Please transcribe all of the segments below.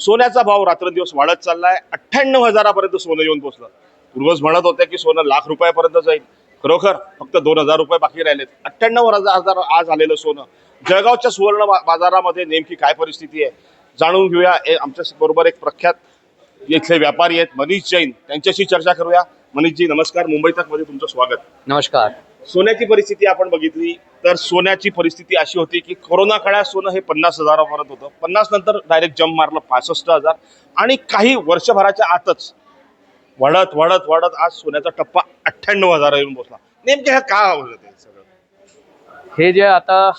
सोन्याचा भाव रात्रंदिवस वाढत चाललाय. अठ्ठ्याण्णव हजारापर्यंत सोनं येऊन पोहोचलं पूर्वज म्हणत होते की सोनं लाख रुपयापर्यंत जाईल. खरोखर फक्त दोन हजार रुपये बाकी राहिलेत. अठ्ठ्याण्णव हजार हजार आज आलेलं सोनं. जळगावच्या सुवर्ण बाजारामध्ये नेमकी काय परिस्थिती आहे? जाणून घेऊया. ए- आमच्या बरोबर एक प्रख्यात इथले व्यापारी आहेत मनीष जैन. त्यांच्याशी चर्चा करूया. मनीषजी नमस्कार. मुंबई तकमध्ये तुमचं स्वागत. नमस्कार. सोन्याची परिस्थिती आपण बघितली तर सोन्याची परिस्थिती अशी होती की कोरोना काळात सोनं हे पन्नास हजारापर्यंत होतं. पन्नास नंतर डायरेक्ट जम्प मारलं पासष्ट हजार. आणि काही वर्षभराच्या आतच वाढत वाढत वाढत आज सोन्याचा टप्पा अठ्ठ्याण्णव हजार येऊन बसला. नेमके हे का ते सगळं? हे जे आता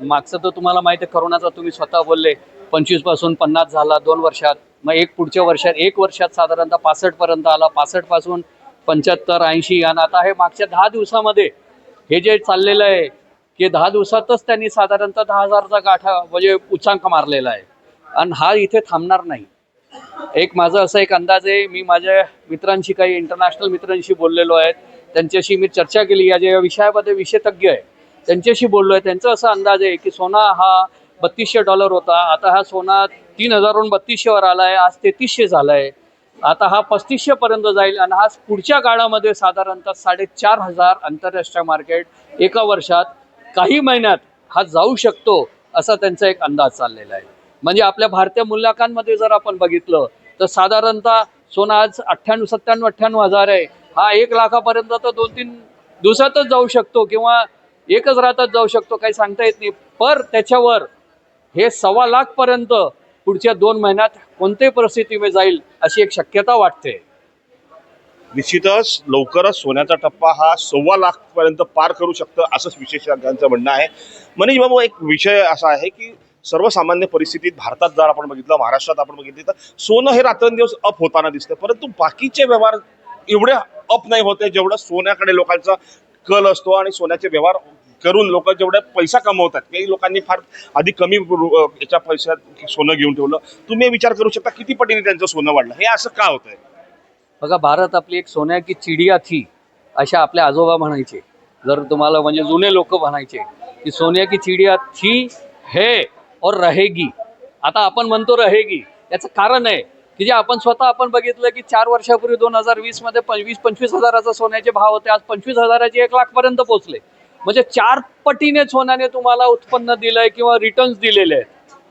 मागचं तर तुम्हाला माहिती आहे करोनाचा तुम्ही स्वतः बोलले पंचवीसपासून पन्नास झाला दोन वर्षात. मग एक पुढच्या वर्षात एक वर्षात साधारणतः पासष्ट पर्यंत आला. पासष्टपासून पंच्याहत्तर ऐंशी आणि आता हे मागच्या दहा दिवसामध्ये हे जे चाललेलं आहे की दहा दिवसातच त्यांनी साधारणतः दहा हजारचा गाठा म्हणजे उच्चांक मारलेला आहे. आणि हा इथे थांबणार नाही. एक माझा असा एक अंदाज आहे मी माझ्या मित्रांशी काही इंटरनॅशनल मित्रांशी बोललेलो आहे. त्यांच्याशी मी चर्चा केली. या ज्या विषयामध्ये विशेषज्ञ आहे त्यांच्याशी बोललो आहे. त्यांचा असा अंदाज आहे की सोना हा बत्तीसशे डॉलर होता. आता हा सोना तीन हजारहून बत्तीसशेवर आला आहे. आज तेहतीसशे झाला आहे. आता हा पस्तीसशे पर्यंत जाईल आणि हा पुढच्या काळामध्ये साधारणतः साडेचार हजार आंतरराष्ट्रीय मार्केट एका वर्षात काही महिन्यात हा जाऊ शकतो असा त्यांचा एक अंदाज चाललेला आहे. म्हणजे आपल्या भारतीय मूल्यांकांमध्ये जर आपण बघितलं तर साधारणतः सोनं आज अठ्ठ्याण्णव सत्त्याण्णव अठ्ठ्याण्णव हजार आहे. हा एक लाखापर्यंत तर दोन तीन दिवसातच जाऊ शकतो किंवा एकच राहतात जाऊ शकतो काही सांगता येत नाही. पर त्याच्यावर हे सव्वा लाखपर्यंत पुढच्या दोन महिन्यात कोणत्याही परिस्थितीमध्ये जाईल अशी एक शक्यता वाटते. निश्चितच लवकरच सोन्याचा टप्पा हा सव्वा लाख पर्यंत पार करू शकतं असंच विशेषज्ञांचं म्हणणं आहे. मनीष बाबू एक विषय असा आहे की सर्वसामान्य परिस्थितीत भारतात जर आपण बघितलं महाराष्ट्रात आपण बघितलं तर सोनं हे रात्रंदिवस अप होताना दिसतं. परंतु बाकीचे व्यवहार एवढे अप नाही होते जेवढं सोन्याकडे लोकांचा कल असतो आणि सोन्याचे व्यवहार करून लोक जेवढे पैसा कमवतात काही लोकांनी फार आधी कमी याच्या पैशात सोनं घेऊन ठेवलं. तुम्ही विचार करू शकता किती पटीने त्यांचं सोनं वाढलं? हे असं का होतंय? बघा भारत आपली एक सोन्याची चिडिया थी अशा आपल्या आजोबा म्हणायचे. जर तुम्हाला म्हणजे जुने लोक म्हणायचे की सोन्या की चिडिया थी है और रहेगी. आता आपण म्हणतो रहेगी. याचं कारण आहे की जे आपण स्वतः आपण बघितलं की चार वर्षापूर्वी दोन हजार वीसमध्ये पंचवीस पंचवीस हजाराचा सोन्याचे भाव होते. आज पंचवीस हजाराचे एक लाखपर्यंत पोहोचले. म्हणजे चार पटीने सोन्याने तुम्हाला उत्पन्न दिलंय किंवा रिटर्न्स दिलेले आहेत.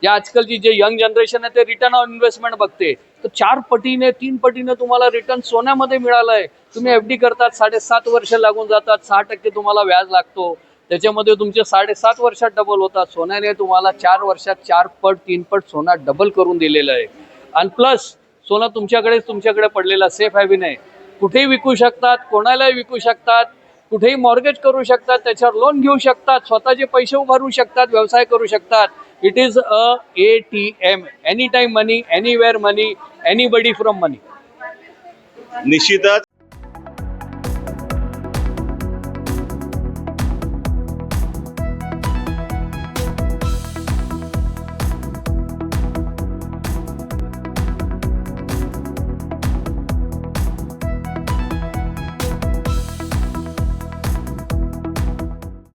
जे आजकालची जे यंग जनरेशन आहे ते रिटर्न ऑन इन्व्हेस्टमेंट बघते. तर चार पटीने तीन पटीने तुम्हाला रिटर्न सोन्यामध्ये मिळालंय. तुम्ही एफ डी करतात साडेसात वर्ष लागून जातात सहा टक्के तुम्हाला व्याज लागतो. त्याच्यामध्ये तुमचे साडेसात वर्षात डबल होतात. सोन्याने तुम्हाला चार वर्षात चार पट तीन पट सोना डबल करून दिलेलं आहे. आणि प्लस सोनं तुमच्याकडेच तुमच्याकडे पडलेलं सेफ हॅव्हिन नाही कुठेही विकू शकतात कोणालाही विकू शकतात कुठेही मॉर्गेज करू शकतात त्याच्यावर लोन घेऊ शकतात स्वतःचे पैसे उभारू शकतात व्यवसाय करू शकतात. It is a A T M any time money anywhere money anybody from money निश्चितच.